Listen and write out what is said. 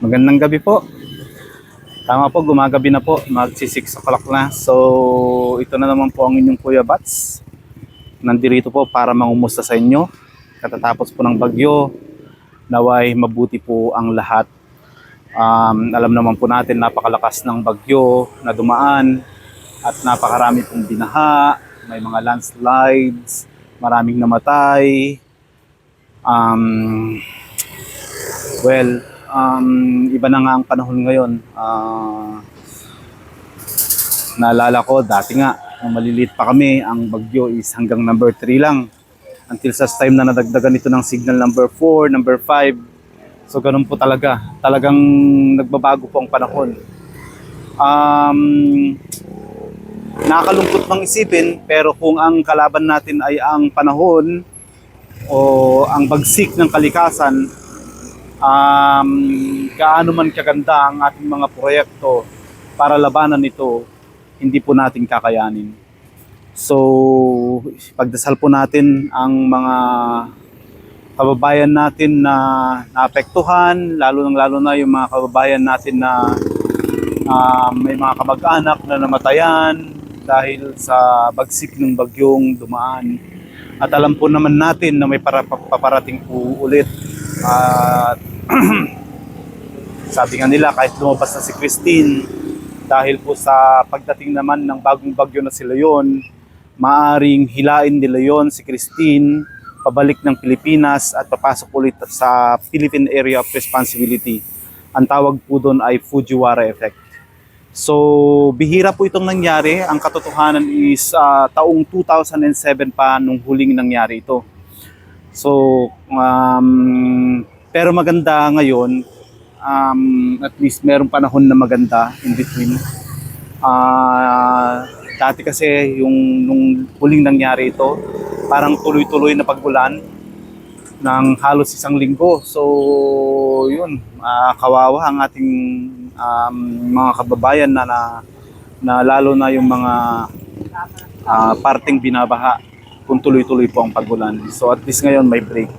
Magandang gabi po. Tama po, gumagabi na po. Magsi 6 o'clock na. So, ito na naman po ang inyong Kuya Bats. Nandirito po para mangumusta sa inyo. Katatapos po ng bagyo. Naway mabuti po ang lahat. Um, alam naman po natin napakalakas ng bagyo na dumaan at napakarami pong binaha, may mga landslides, maraming namatay. Um, well, um, iba na nga ang panahon ngayon. Ah, naalala ko, dati nga, nung maliliit pa kami, ang bagyo is hanggang number 3 lang. Until sa time na nadagdagan ito ng signal number 4, number 5. So ganun po talaga. Talagang nagbabago po ang panahon. Um, nakakalungkot mang isipin, pero kung ang kalaban natin ay ang panahon o ang bagsik ng kalikasan, um, gaano man kaganda ang ating mga proyekto para labanan ito, hindi po natin kakayanin. So, pagdasal po natin ang mga kababayan natin na naapektuhan, lalo nang lalo na yung mga kababayan natin na ah, may mga kamag-anak na namatayan dahil sa bagsik ng bagyong dumaan. At alam po naman natin na may para, paparating po ulit. At sabi nga nila kahit lumabas na si Christine dahil po sa pagdating naman ng bagong bagyo na si Leon, maaring hilain ni Leon si Christine pabalik ng Pilipinas at papasok ulit sa Philippine Area of Responsibility. Ang tawag po doon ay Fujiwara Effect. So, bihira po itong nangyari. Ang katotohanan is ah, taong 2007 pa nung huling nangyari ito. So, um, pero maganda ngayon, um, at least merong panahon na maganda in between. Ah, dati kasi yung nung huling nangyari ito, parang tuloy-tuloy na pagulan ng halos isang linggo. So, yun, ah, kawawa ang ating um, mga kababayan na, na, na lalo na yung mga ah, parting binabaha kung tuloy-tuloy po ang pagulan. So, at least ngayon may break.